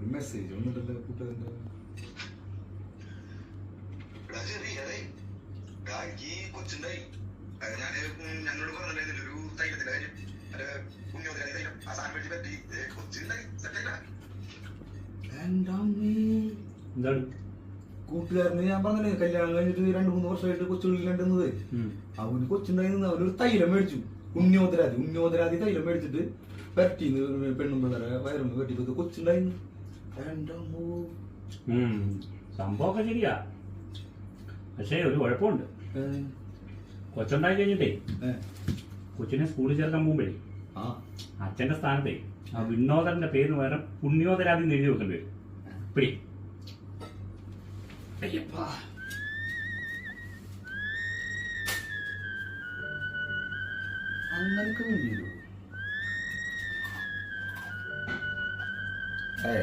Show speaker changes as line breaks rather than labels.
ഒരു മെസ്സേജ് വന്നിട്ടല്ലോ
കൂട്ടുകാരന്റെ. എനിക്ക് കൊച്ചുണ്ടായി ഞാൻ ഞങ്ങളോട് പറഞ്ഞിട്ടുണ്ടായിരുന്നില്ല ഒരു തൈലത്തിന്റെ കാര്യം. തൈലം ആ സാധനം വെച്ച് പറ്റി. കൊച്ചുണ്ടായി
കൂട്ടുകാരന് ഞാൻ പറഞ്ഞില്ലേ കല്യാണം കഴിഞ്ഞിട്ട് രണ്ട് മൂന്ന് വർഷമായിട്ട് കൊച്ചുള്ളിലുണ്ടെന്നത് അവന് കൊച്ചുണ്ടായി നിന്ന് അവനൊരു തൈലം മേടിച്ചു. ഉണ്ണിയോദരാതി ഉണ്ണിയോദരാതി തൈലം മേടിച്ചിട്ട് പെരട്ടിന്ന് പെണ്ണും പിള്ളേരെ വയറും കെട്ടിപ്പോ കൊച്ചുണ്ടായിരുന്നു.
സംഭവമൊക്കെ ശരിയാ. പക്ഷേ ഒരു കുഴപ്പമുണ്ട്. കൊച്ചുണ്ടായി കഴിഞ്ഞിട്ടേ കൊച്ചിനെ സ്കൂളിൽ ചേർക്കാൻ പോകുമ്പോഴേ
ആ.
അച്ഛന്റെ സ്ഥാനത്തെ ആ വിനോദന്റെ പേര് വേറെ പുണ്യോദരാതി എഴുതി വെക്കേണ്ടി വരും. പിടി അയ്യപ്പാ.
അങ്ങനൊക്കെ ഏ.